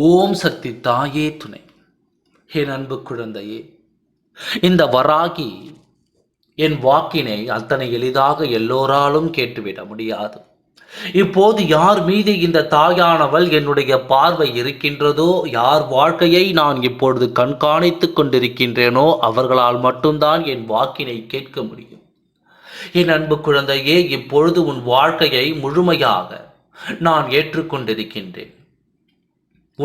ஓம் சக்தி தாயே துணை. என் அன்பு குழந்தையே இந்த வராகி என் வாக்கினை அத்தனை எளிதாக எல்லோராலும் கேட்டுவிட முடியாது. இப்போது யார் மீது இந்த தாயானவள் என்னுடைய பார்வை இருக்கின்றதோ யார் வாழ்க்கையை நான் இப்பொழுது கண்காணித்துக் கொண்டிருக்கின்றேனோ அவர்களால் மட்டும்தான் என் வாக்கினை கேட்க முடியும். என் அன்பு குழந்தையே இப்பொழுது உன் வாழ்க்கையை முழுமையாக நான் ஏற்றுக்கொண்டிருக்கின்றேன்.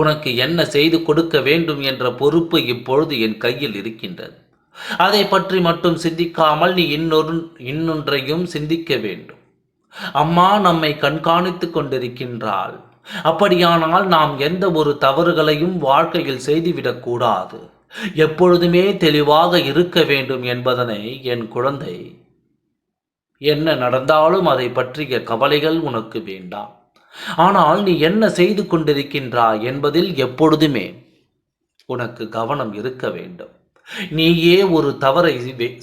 உனக்கு என்ன செய்து கொடுக்க வேண்டும் என்ற பொறுப்பு இப்பொழுது என் கையில் இருக்கின்றது. அதை பற்றி மட்டும் சிந்திக்காமல் நீ இன்னொரு இன்னொன்றையும் சிந்திக்க வேண்டும். அம்மா நம்மை கண்காணித்து கொண்டிருக்கின்றாள். அப்படியானால் நாம் எந்த ஒரு தவறுகளையும் வாழ்க்கையில் செய்துவிடக்கூடாது எப்பொழுதுமே தெளிவாக இருக்க வேண்டும் என்பதனை என் குழந்தை. என்ன நடந்தாலும் அதை பற்றிய கவலைகள் உனக்கு வேண்டாம். ஆனால் நீ என்ன செய்து கொண்டிருக்கின்றாய் என்பதில் எப்பொழுதுமே உனக்கு கவனம் இருக்க வேண்டும். நீயே ஒரு தவறை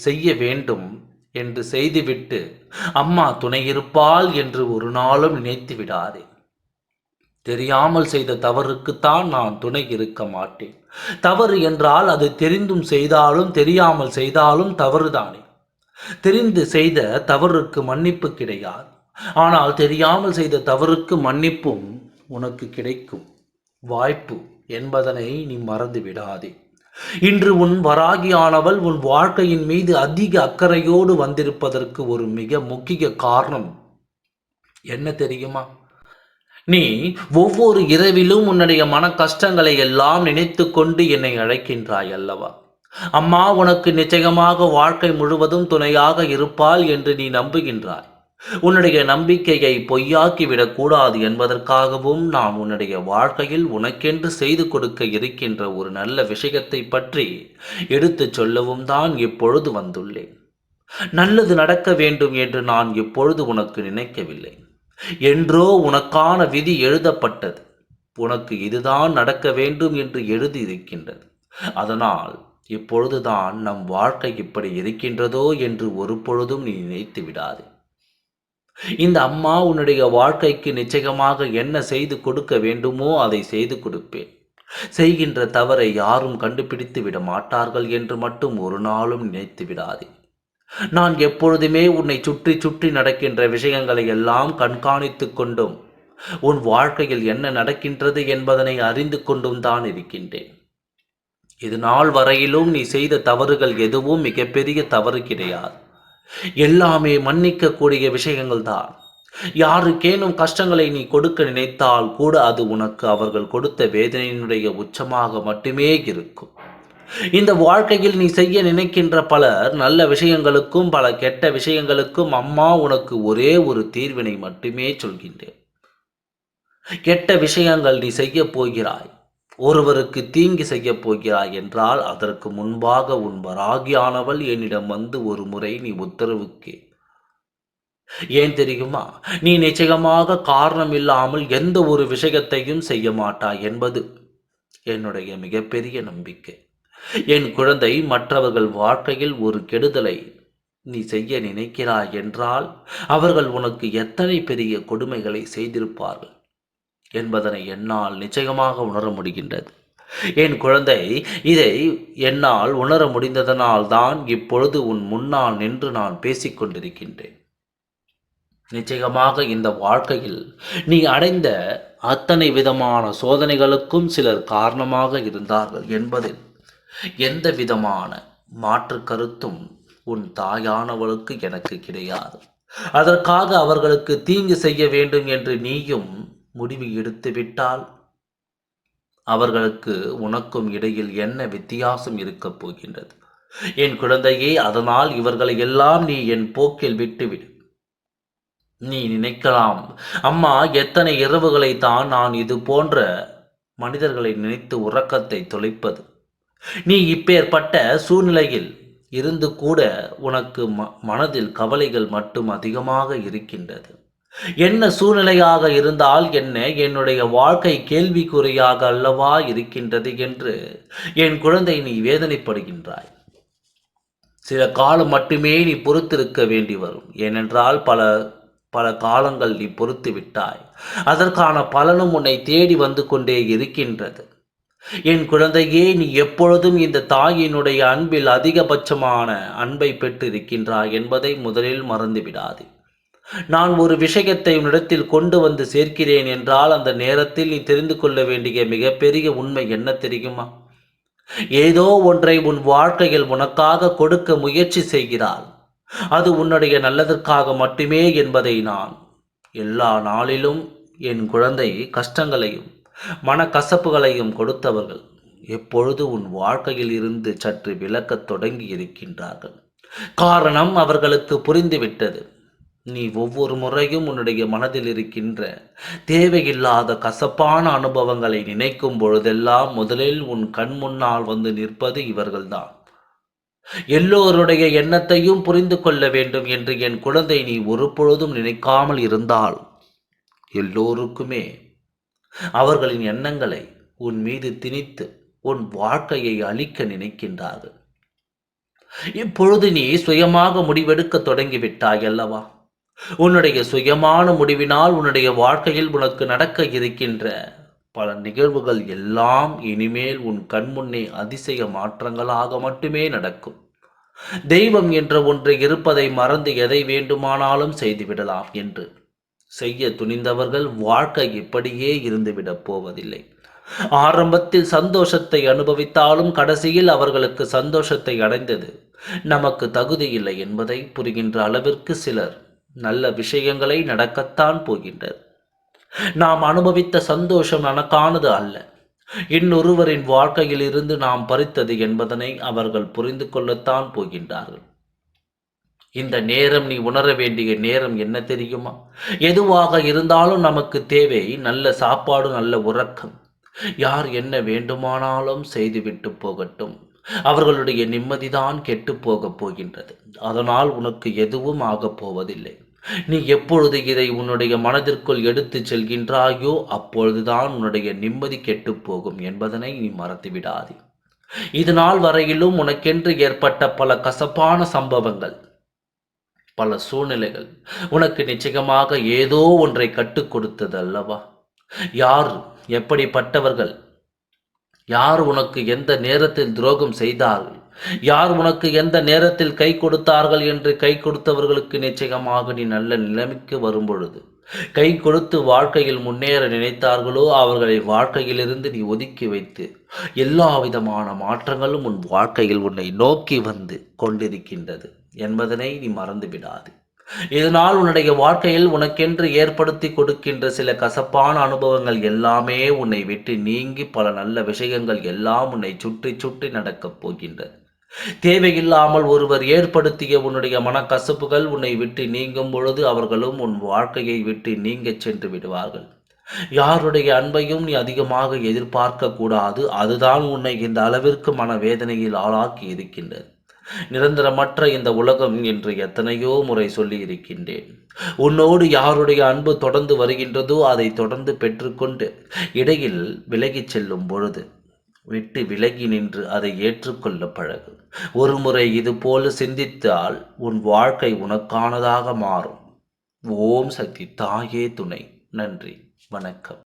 செய்ய வேண்டும் என்று செய்துவிட்டு அம்மா துணை இருப்பாள் என்று ஒரு நாளும் நினைத்து விடாதே. தெரியாமல் செய்த தவறுக்குத்தான் நான் துணை இருக்க மாட்டேன். தவறு என்றால் அது தெரிந்தும் செய்தாலும் தெரியாமல் செய்தாலும் தவறுதானே. தெரிந்து செய்த தவறுக்கு மன்னிப்பு கிடையாது. ஆனால் தெரியாமல் செய்த தவறுக்கு மன்னிப்பும் உனக்கு கிடைக்கும். வாய்ப்பு என்பதனை நீ மறந்து விடாதே. இன்று உன் வராகியானவள் உன் வாழ்க்கையின் மீது அதிக அக்கறையோடு வந்திருப்பதற்கு ஒரு மிக முக்கிய காரணம் என்ன தெரியுமா? நீ ஒவ்வொரு இரவிலும் உன்னுடைய மன கஷ்டங்களை எல்லாம் நினைத்து கொண்டு என்னை அழைக்கின்றாய் அல்லவா? அம்மா உனக்கு நிச்சயமாக வாழ்க்கை முழுவதும் துணையாக இருப்பாள் என்று நீ நம்புகின்றாய். உன்னுடைய நம்பிக்கையை பொய்யாக்கி விடக்கூடாது என்பதற்காகவும் நான் உன்னுடைய வாழ்க்கையில் உனக்கென்று செய்து கொடுக்க இருக்கின்ற ஒரு நல்ல விஷயத்தை பற்றி எடுத்துச் சொல்லவும் தான் இப்பொழுது வந்துள்ளேன். நல்லது நடக்க வேண்டும் என்று நான் இப்பொழுது உனக்கு நினைக்கவில்லை. என்றோ உனக்கான விதி எழுதப்பட்டது. உனக்கு இதுதான் நடக்க வேண்டும் என்று எழுதி இருக்கின்றது அதனால் இப்பொழுதுதான் நம் வாழ்க்கை இப்படி இருக்கின்றதோ என்று ஒரு பொழுதும் நீ நினைத்து விடாதே இந்த அம்மா உன்னுடைய வாழ்க்கைக்கு நிச்சயமாக என்ன செய்து கொடுக்க வேண்டுமோ அதை செய்து கொடுப்பேன். செய்கின்ற தவறை யாரும் கண்டுபிடித்து விட மாட்டார்கள் என்று மட்டும் ஒரு நாளும் நினைத்து விடாதே. நான் எப்பொழுதுமே உன்னை சுற்றி சுற்றி நடக்கின்ற விஷயங்களை எல்லாம் கண்காணித்துக் கொண்டும் உன் வாழ்க்கையில் என்ன நடக்கின்றது என்பதனை அறிந்து கொண்டும் தான் இருக்கின்றேன். இது நாள் வரையிலும் நீ செய்த தவறுகள் எதுவும் மிகப்பெரிய தவறு கிடையாது. எல்லாமே மன்னிக்கக்கூடிய விஷயங்கள் தான் யாருக்கேனும் கஷ்டங்களை நீ கொடுக்க நினைத்தால் கூட அது உனக்கு அவர்கள் கொடுத்த வேதனையினுடைய உச்சமாக மட்டுமே இருக்கும். இந்த வாழ்க்கையில் நீ செய்ய நினைக்கின்ற பலர் நல்ல விஷயங்களுக்கும் பல கெட்ட விஷயங்களுக்கும் அம்மா உனக்கு ஒரே ஒரு தீர்வினை மட்டுமே சொல்கின்றேன். கெட்ட விஷயங்கள் நீ செய்ய போகிறாய். ஒருவருக்கு தீங்கு செய்யப் போகிறாய் என்றால் அதற்கு முன்பாக உன் வராகியானவள் என்னிடம் வந்து ஒரு முறை நீ உத்தரவுக்கு ஏன் தெரியுமா? நீ நிச்சயமாக காரணம் இல்லாமல் எந்த ஒரு விஷயத்தையும் செய்ய மாட்டாய் என்பது என்னுடைய மிகப்பெரிய நம்பிக்கை. என் குழந்தை மற்றவர்கள் வாழ்க்கையில் ஒரு கெடுதலை நீ செய்ய நினைக்கிறாய் என்றால் அவர்கள் உனக்கு எத்தனை பெரிய கொடுமைகளை செய்திருப்பார்கள்? என்பதனை என்னால் நிச்சயமாக உணர முடிகின்றது. என் குழந்தை இதை என்னால் உணர முடிந்ததனால் தான் இப்பொழுது உன் முன்னால் நின்று நான் பேசிக்கொண்டிருக்கின்றேன் நிச்சயமாக இந்த வாழ்க்கையில் நீ அடைந்த அத்தனை விதமான சோதனைகளுக்கும் சிலர் காரணமாக இருந்தார்கள் என்பதில் எந்த விதமான மாற்று கருத்தும் உன் தாயானவளுக்கு எனக்கு கிடையாது. அதற்காக அவர்களுக்கு தீங்கு செய்ய வேண்டும் என்று நீயும் முடிவு எடுத்துவிட்டால் அவர்களுக்கு உனக்கும் இடையில் என்ன வித்தியாசம் இருக்கப் போகின்றது? என் குழந்தையே அதனால் இவர்களை எல்லாம் நீ என் போக்கில் விட்டுவிடு நீ நினைக்கலாம் அம்மா எத்தனை இரவுகளை தான் நான் இது போன்ற மனிதர்களை நினைத்து உறக்கத்தை தொலைப்பது? நீ இப்பேற்பட்ட சூழ்நிலையில் இருந்து கூட உனக்கு ம மனதில் கவலைகள் மட்டும் அதிகமாக இருக்கின்றது. என்ன சூழ்நிலையாக இருந்தால் என்ன? என்னுடைய வாழ்க்கை கேள்விக்குறியாக அல்லவா இருக்கின்றது என்று என் குழந்தை நீ வேதனைப்படுகின்றாய். சில காலம் மட்டுமே நீ பொறுத்திருக்க வேண்டி வரும். ஏனென்றால் பல பல காலங்கள் நீ பொறுத்து விட்டாய். அதற்கான பலனும் உன்னை தேடி வந்து கொண்டே இருக்கின்றது. என் குழந்தையே நீ எப்பொழுதும் இந்த தாயினுடைய அன்பில் அதிகபட்சமான அன்பை பெற்றிருக்கின்றாய் என்பதை முதலில் மறந்துவிடாதே. நான் ஒரு விஷயத்தை உன்னிடத்தில் கொண்டு வந்து சேர்க்கிறேன் என்றால் அந்த நேரத்தில் நீ தெரிந்து கொள்ள வேண்டிய மிகப்பெரிய உண்மை என்ன தெரியுமா? ஏதோ ஒன்றை உன் வாழ்க்கையில் உனக்காக கொடுக்க முயற்சி செய்கிறாள். அது உன்னுடைய நல்லதற்காக மட்டுமே என்பதை நான் எல்லா நாளிலும் என் குழந்தை கஷ்டங்களையும் மனக்கசப்புகளையும் கொடுத்தவர்கள் எப்பொழுது உன் வாழ்க்கையில் இருந்து சற்று விலக்கத் தொடங்கி இருக்கின்றார்கள். காரணம் அவர்களுக்கு புரிந்துவிட்டது. நீ ஒவ்வொரு முறையும் உன்னுடைய மனதில் இருக்கின்ற தேவையில்லாத கசப்பான அனுபவங்களை நினைக்கும் பொழுதெல்லாம் முதலில் உன் கண் முன்னால் வந்து நிற்பது இவர்கள்தான். எல்லோருடைய எண்ணத்தையும் புரிந்து கொள்ள வேண்டும் என்று என் குழந்தை நீ ஒரு பொழுதும் நினைக்காமல் இருந்தால் எல்லோருக்குமே அவர்களின் எண்ணங்களை உன் மீது திணித்து உன் வாழ்க்கையை அழிக்க நினைக்கின்றார்கள். இப்பொழுது நீ சுயமாக முடிவெடுக்க தொடங்கிவிட்டாய் அல்லவா? உன்னுடைய சுயமான முடிவினால் உன்னுடைய வாழ்க்கையில் உனக்கு நடக்க இருக்கின்ற பல நிகழ்வுகள் எல்லாம் இனிமேல் உன் கண்முன்னே அதிசய மாற்றங்களாக மட்டுமே நடக்கும். தெய்வம் என்ற ஒன்று இருப்பதை மறந்து எதை வேண்டுமானாலும் செய்துவிடலாம் என்று. செய்ய துணிந்தவர்கள் வாழ்க்கை இப்படியே இருந்துவிடப் போவதில்லை. ஆரம்பத்தில் சந்தோஷத்தை அனுபவித்தாலும் கடைசியில் அவர்களுக்கு சந்தோஷத்தை அடைந்தது. நமக்கு தகுதி இல்லை என்பதை புரிகின்ற அளவிற்கு சிலர் நல்ல விஷயங்களை நடக்கத்தான் போகின்றது. நாம் அனுபவித்த சந்தோஷம் நமக்கானது அல்ல. இன்னொருவரின் வாழ்க்கையில் இருந்து நாம் பறித்தது என்பதனை அவர்கள் புரிந்து கொள்ளத்தான் போகின்றார்கள். இந்த நேரம் நீ உணர வேண்டிய நேரம் என்ன தெரியுமா? எதுவாக இருந்தாலும் நமக்கு தேவை நல்ல சாப்பாடு நல்ல உறக்கம். யார் என்ன வேண்டுமானாலும் செய்துவிட்டு போகட்டும். அவர்களுடைய நிம்மதிதான் கெட்டு போகப் போகின்றது. அதனால் உனக்கு எதுவும் ஆகப் போவதில்லை. நீ எப்பொழுது இதை உன்னுடைய மனதிற்குள் எடுத்து செல்கின்றாயோ அப்பொழுதுதான் உன்னுடைய நிம்மதி கெட்டுப்போகும் என்பதனை நீ மறந்து விடாதே இது நாள் வரையிலும் உனக்கென்று ஏற்பட்ட பல கசப்பான சம்பவங்கள் பல சூழ்நிலைகள் உனக்கு நிச்சயமாக ஏதோ ஒன்றை கற்றுக் கொடுத்தது அல்லவா யார் எப்படிப்பட்டவர்கள்? யார் உனக்கு எந்த நேரத்தில் துரோகம் செய்தார்கள்? யார் உனக்கு எந்த நேரத்தில் கை கொடுத்தார்கள் என்று கை கொடுத்தவர்களுக்கு நிச்சயமாக நீ நல்ல நிலைமைக்கு வரும்பொழுது? கை கொடுத்து வாழ்க்கையில் முன்னேற நினைத்தார்களோ? அவர்களை வாழ்க்கையிலிருந்து நீ ஒதுக்கி வைத்து எல்லா விதமான மாற்றங்களும் உன் வாழ்க்கையில் உன்னை நோக்கி வந்து கொண்டிருக்கின்றது என்பதனை நீ மறந்து விடாது இதனால் உன்னுடைய வாழ்க்கையில் உனக்கென்று ஏற்படுத்தி கொடுக்கின்ற சில கசப்பான அனுபவங்கள் எல்லாமே உன்னை விட்டு நீங்கி பல நல்ல விஷயங்கள் எல்லாம் உன்னை சுற்றி சுற்றி நடக்கப் போகின்றது தேவையில்லாமல் ஒருவர் ஏற்படுத்திய உன்னுடைய மனக்கசப்புகள் உன்னை விட்டு நீங்கும் பொழுது அவர்களும் உன் வாழ்க்கையை விட்டு நீங்கச் சென்று விடுவார்கள். யாருடைய அன்பையும் நீ அதிகமாக எதிர்பார்க்க கூடாது. அதுதான் உன்னை இந்த அளவிற்கு மனவேதனையில் ஆளாக்கி இருக்கின்றது. நிரந்தரமற்ற இந்த உலகம் என்று எத்தனையோ முறை சொல்லி இருக்கின்றேன். உன்னோடு யாருடைய அன்பு தொடர்ந்து வருகின்றதோ அதை தொடர்ந்து பெற்றுக்கொண்டு இடையில் விலகிச் செல்லும் பொழுது விட்டு விலகி நின்று அதை ஏற்றுக்கொள்ள பழகு. ஒருமுறை இது போல சிந்தித்தால் உன் வாழ்க்கை உனக்கானதாக மாறும். ஓம் சக்தி தாயே துணை. நன்றி. வணக்கம்.